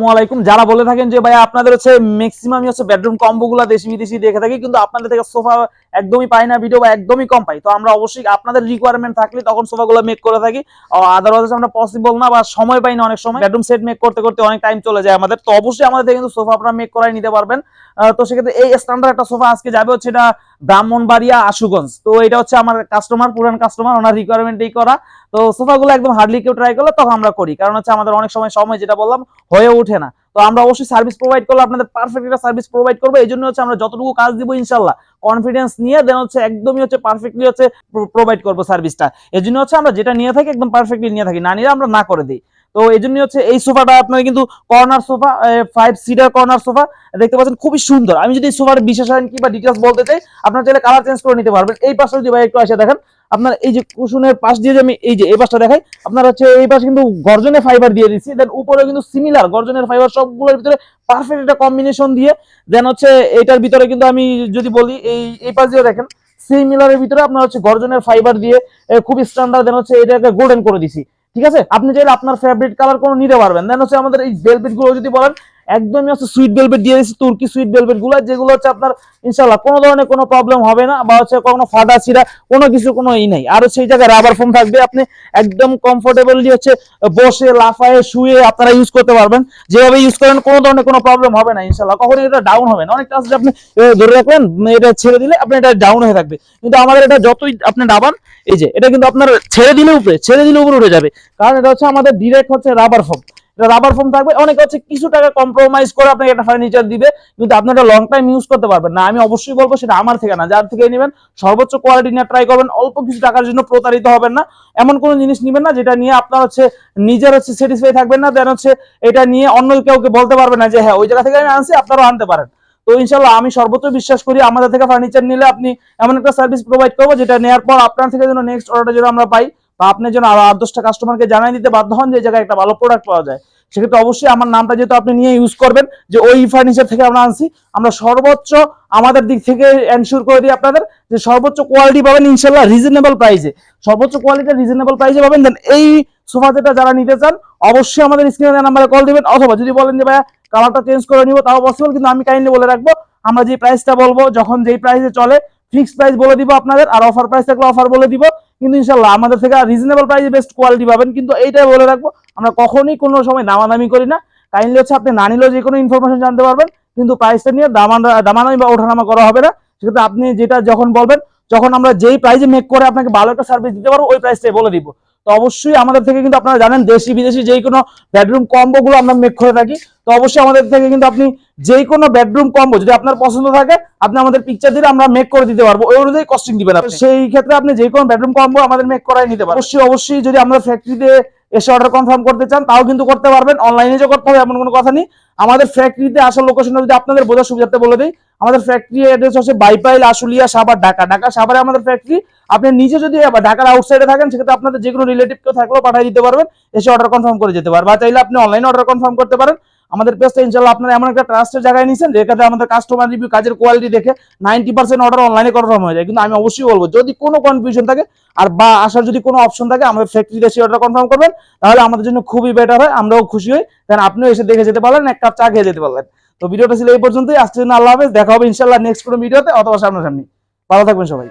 আসসালামু আলাইকুম। যারা বলে থাকেন যে ভাই আপনাদের হচ্ছে ম্যাক্সিমাম হচ্ছে বেডরুম কম্বো গুলা দেশি বিদেশি দেখে থাকি, কিন্তু আপনাদের থেকে সোফা একদমই পাই না ভিডিও বা একদমই কম পাই। তো আমরা অবশ্যই আপনাদের রিকোয়ারমেন্ট থাকলে তখন সোফা গুলো মেক করে থাকি। আদারওয়াইজ আমরা পসিবল না বা সময় পাই না অনেক সময়। বেডরুম সেট মেক করতে করতে অনেক টাইম চলে যায় আমাদের। তো অবশ্যই আমাদের থেকে কিন্তু সোফা আপনারা মেক করাই নিতে পারবেন। তো সেক্ষেত্রে এই স্ট্যান্ডার্ড একটা সোফা আজকে যাবে হচ্ছে এটা ব্রাহ্মণবাড়িয়া আশুগঞ্জ। তো এটা হচ্ছে আমার কাস্টমার পুরান কাস্টমার ওনার রিকোয়ারমেন্টেই করা। তো সোফাগুলো একদম হার্ডলি কেউ ট্রাই করলে তখন আমরা করি। কারণ হচ্ছে আমাদের অনেক সময় সময় যেটা বললাম হয়ে ওঠে না। তো আমরা অবশ্যই সার্ভিস প্রোভাইড করলে আপনাদের পারফেক্ট একটা সার্ভিস প্রোভাইড করব। এই জন্য হচ্ছে আমরা যতটুকু কাজ দিব ইনশাল্লাহ কনফিডেন্স নিয়ে দেন হচ্ছে একদমই হচ্ছে পারফেক্টলি হচ্ছে প্রোভাইড করব সার্ভিসটা এই জন্য হচ্ছে আমরা যেটা নিয়ে থাকি একদম পারফেক্টলি নিয়ে থাকি। না নিলে আমরা না করে দিই। তো এই জন্য হচ্ছে এই সোফাটা আপনার কিন্তু corner sofa five seater corner sofa দেখতে পাচ্ছেন খুবই সুন্দর। আমি যদি সোফার বিশেষণ কি বা ডিটেলস বলতে চাই, আপনার চাইলে কালার চেঞ্জ করে নিতে পারবেন। এই পাশে যদি ভাই একটু আসে দেখেন, আপনার এই যে কুশনের পাশ দিয়ে যে আমি এই যে এই পাশটা দেখাই, আপনার হচ্ছে এই পাশে কিন্তু গর্জনের ফাইবার দিয়ে দিচ্ছি দেন উপরে কিন্তু সিমিলার গর্জনের ফাইবার সবগুলোর ভিতরে পারফেক্ট একটা কম্বিনেশন দিয়ে দেন হচ্ছে এটার ভিতরে কিন্তু আমি যদি বলি, এই এই পাশ দিয়ে দেখেন সিমিলারের ভিতরে আপনার হচ্ছে গর্জনের ফাইবার দিয়ে খুব স্ট্যান্ডার্ড দেন হচ্ছে এটাকে গোল্ডেন করে দিছি ঠিক আছে? আপনি চাইলে আপনার ফেভারিট কালার কোনো নিতে পারবেন। দেন হচ্ছে আমাদের এই বেলপিটগুলো যদি বলেন একদমই হচ্ছে সুইট ভেলভেট দিয়ে দিচ্ছি তুর্কি সুইট ভেলভেটগুলো, যেগুলো হচ্ছে আপনার ইনশাল্লাহ কোনো ধরনের কোনো প্রবলেম হবে না, বা হচ্ছে কোনো ফাটা ছিঁড়া, কোনো কিছু, কোনো ই নাই। আর সেই জায়গায় রাবার ফোম থাকবে, আপনি একদম কমফোর্টেবলি হচ্ছে বসে, লাফায়ে, শুয়ে আপনারা ইউজ করতে পারবেন। যেভাবে ইউজ করেন, কোনো ধরনের কোনো প্রবলেম হবে না ইনশাল্লাহ কখনো এটা ডাউন হবে না। অনেকটা যে আপনি ধরে রাখলেন এটা ছেড়ে দিলে আপনি এটা ডাউন হয়ে থাকবে। কিন্তু আমাদের এটা যতই আপনি ডাবান এই যে, এটা কিন্তু আপনার ছেড়ে দিলে উপরে, ছেড়ে দিলে উপরে উঠে যাবে। কারণ এটা হচ্ছে আমাদের ডিরেক্ট হচ্ছে রাবার ফোম রাবার ফোম থাকবে। অনেকে হচ্ছে কিছু টাকা কম্প্রোমাইজ করে আপনাকে একটা ফার্নিচার দিবে, কিন্তু আপনি এটা লং টাইম ইউজ করতে পারবেন না। আমি অবশ্যই বলব সেটা আমার থেকে না, যার থেকে নেবেন। সর্বোচ্চ কোয়ালিটি নিয়ে ট্রাই করবেন, অল্প কিছু টাকার জন্য প্রতারিত হবেন না। এমন কোনো জিনিস নেবেন না, যেটা নিয়ে আপনার হচ্ছে নিজের হচ্ছে স্যাটিসফাই থাকবেন না দেন হচ্ছে এটা নিয়ে অন্য কাউকে বলতে পারবে না যে হ্যাঁ ওই জায়গা থেকে আমি আনছি, আপনারাও আনতে পারেন। তো ইনশাল্লাহ আমি সর্বোচ্চ বিশ্বাস করি, আমাদের থেকে ফার্নিচার নিলে আপনি এমন একটা সার্ভিস প্রোভাইড করব, যেটা নেওয়ার পর আপনার থেকে যেন নেক্সট অর্ডার যেন আমরা পাই, বা আপনি যেন আরও আট দশটা কাস্টমারকে জানাই দিতে বাধ্য হন যে জায়গায় একটা ভালো প্রোডাক্ট পাওয়া যায়। সেক্ষেত্রে অবশ্যই আমার নামটা যেহেতু আপনি নিয়ে ইউজ করবেন, যে ওই ফার্নিচার থেকে আমরা আনছি, আমরা সর্বোচ্চ আমাদের দিক থেকে এনশিওর করে দিই আপনাদের যে সর্বোচ্চ কোয়ালিটি পাবেন ইনশাল্লাহ রিজনেবল প্রাইসে সর্বোচ্চ কোয়ালিটি রিজনেবল প্রাইসে পাবেন দেন এই সোফা যেটা যারা নিতে চান, অবশ্যই আমাদের স্ক্রিনে নাম্বারে কল দিবেন, অথবা যদি বলেন যে ভাইয়া কালারটা চেঞ্জ করে নিব, তাও পসিবল কিন্তু আমি কাইন্ডলি বলে রাখব, আমরা যে প্রাইসটা বলব, যখন যেই প্রাইসে চলে ফিক্সড প্রাইস বলে দিব আপনাদের, আর অফার প্রাইস থাকলে অফার বলে দিব। কিন্তু ইনশাল্লাহ আমাদের থেকে রিজনেবল প্রাইসে বেস্ট কোয়ালিটি পাবেন। কিন্তু এইটাই বলে রাখব, আমরা কখনই কোনো সময় দামাদামি করি না। কাইন্ডলি হচ্ছে আপনি না নিলেও যে কোনো ইনফরমেশন জানতে পারবেন, কিন্তু প্রাইসটা নিয়ে দামান দামাদামি বা ওঠানামা করা হবে না। সেক্ষেত্রে আপনি যেটা যখন বলবেন, যখন আমরা যেই প্রাইসে মেক করে আপনাকে ভালো একটা সার্ভিস দিতে পারব, ওই প্রাইসটাই বলে দিব। তো অবশ্যই আমাদের থেকে কিন্তু আপনারা জানেন দেশি বিদেশি যেই কোনো বেডরুম কম্বোগুলো আমরা মেক করে থাকি। তো অবশ্যই আমাদের থেকে কিন্তু আপনি যেই কোনো বেডরুম কম্বো যদি আপনার পছন্দ থাকে আপনি আমাদের পিকচার দিলে আমরা মেক করে দিতে পারব। ওই অনুযায়ী কস্টিং দিবেন আপনি। সেই ক্ষেত্রে আপনি যে কোনো বেডরুম কম্বো আমাদের মেক করাই নিতে পারেন অবশ্যই অবশ্যই যদি আমরা ফ্যাক্টরিতে এসে অর্ডার কনফার্ম করতে চান তাও কিন্তু করতে পারবেন। অনলাইনে যে করতে হবে এমন কোনো কথা নেই। আমাদের ফ্যাক্টরিতে আসার লোকেশনটা যদি আপনাদের বোঝার সুবিধাতে বলে দিই আমাদের ফ্যাক্টরি অ্যাড্রেস হচ্ছে বাইপাইল আশুলিয়া সাভার ঢাকা ঢাকা সাভারে আমাদের ফ্যাক্টরি আপনি নিজে যদি ঢাকার আউটসাইডে থাকেন সেক্ষেত্রে আপনাদের যে কোনো রিলেটিভ কেউ থাকলেও পাঠিয়ে দিতে পারবেন। এসে অর্ডার কনফার্ম করে যেতে পারবেন। বা চাইলে আপনি অনলাইনে অর্ডার কনফার্ম করতে পারেন। আমাদের পেজটা ইনশাল্লাহ আপনারা এমন একটা ট্রাস্টের জায়গায় নিয়েছেন যেখানে আমাদের কাস্টমার রিভিউ কাজের কোয়ালিটি দেখে নাইনটি পার্সেন্ট অর্ডার অনলাইনে কনফার্ম হয়ে যায়। কিন্তু আমি অবশ্যই বলব, যদি কোনো কনফিউশন থাকে আর বা আসার যদি কোনো অপশন থাকে, আমাদের ফ্যাক্টরিতে এসে অর্ডার কনফার্ম করবেন, তাহলে আমাদের জন্য খুবই বেটার হয়, আমরাও খুশি হই। দেন আপনিও এসে দেখে যেতে পারলেন, এক কাপ চা খেয়ে যেতে পারলেন। তো ভিডিওটা ছিল এই পর্যন্তই, আজকের জন্য আল্লাহ হাফেজ, দেখা হবে ইনশাল্লাহ নেক্সট কোনো ভিডিওতে অথবা সামনাসামনি। ভালো থাকবেন সবাই।